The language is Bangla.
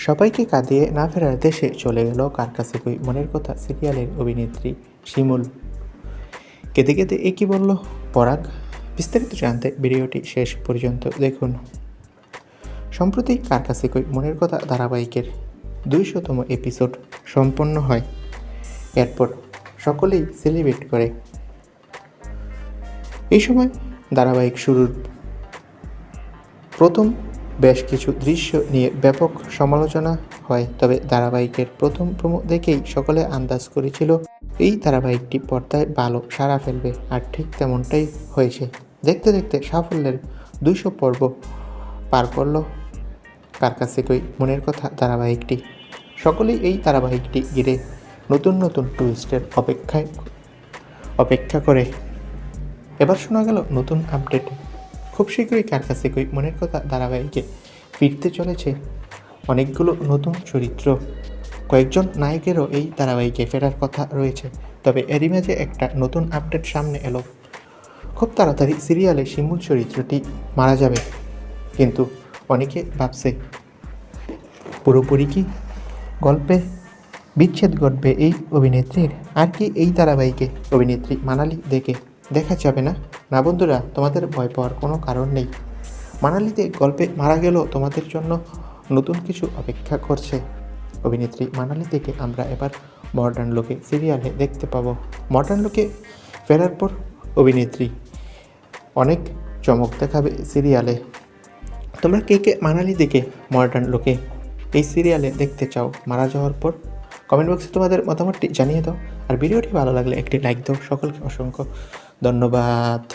সবাইকে কাঁদিয়ে না ফেরার দেশে চলে গেল কার কাছে কই মনের কথা সিরিয়ালের অভিনেত্রী শিমুল। কেঁদে কেঁদে এ কী বলল? পরাগ, বিস্তারিত জানতে ভিডিওটি শেষ পর্যন্ত দেখুন। সম্প্রতি কার কাছে কই মনের কথা ধারাবাহিকের দুইশতম এপিসোড সম্পন্ন হয়। এরপর সকলেই সেলিব্রেট করে। এই সময় ধারাবাহিক শুরুর প্রথম বেশ কিছু দৃশ্য নিয়ে ব্যাপক সমালোচনা হয়, তবে ধারাবাহিকের প্রথম প্রমো দেখেই সকলে আন্দাজ করেছিল, এই ধারাবাহিকটি পর্দায় ভালো সাড়া ফেলবে, আর ঠিক তেমনটাই হয়েছে। দেখতে দেখতে সাফল্যের দুইশো পর্ব পার করল কার কাছে কই মনের কথা ধারাবাহিকটি। সকলেই এই ধারাবাহিকটি ঘিরে নতুন নতুন টুইস্টের অপেক্ষায়, অপেক্ষা করে। এবার শোনা গেল নতুন আপডেট। খুব শীঘ্রই কার কাছে মনের কথা ধারাবাহিকে ফিরতে চলেছে অনেকগুলো নতুন চরিত্র। কয়েকজন নায়কেরও এই ধারাবাহিকে ফেরার কথা রয়েছে। তবে এরই মাঝে একটা নতুন আপডেট সামনে এলো। খুব তাড়াতাড়ি সিরিয়ালে শিমুল চরিত্রটি মারা যাবে। কিন্তু অনেকে ভাবছে, পুরোপুরি কি গল্পে বিচ্ছেদ ঘটবে এই অভিনেত্রীর? আর কি এই ধারাবাহিকে অভিনেত্রী মানালি দেখে দেখা যাবে না? না বন্ধুরা, তোমাদের ভয় পাওয়ার কোনো কারণ নেই। মানালিতে গল্পে মারা গেলেও তোমাদের জন্য নতুন কিছু অপেক্ষা করছে। অভিনেত্রী মানালি থেকে আমরা এবার মডার্ন লোকে সিরিয়ালে দেখতে পাবো। মডার্ন লোকে ফেরার পর অভিনেত্রী অনেক চমক দেখাবে সিরিয়ালে। তোমরা কে কে মানালি দেখে মডার্ন লোকে এই সিরিয়ালে দেখতে চাও? মারা যাওয়ার পর কমেন্ট বক্সে তোমাদের মতামতটি জানিয়ে দাও। আর ভিডিওটি ভালো লাগলে একটি লাইক দাও। সকলকে অসংখ্য ধন্যবাদ।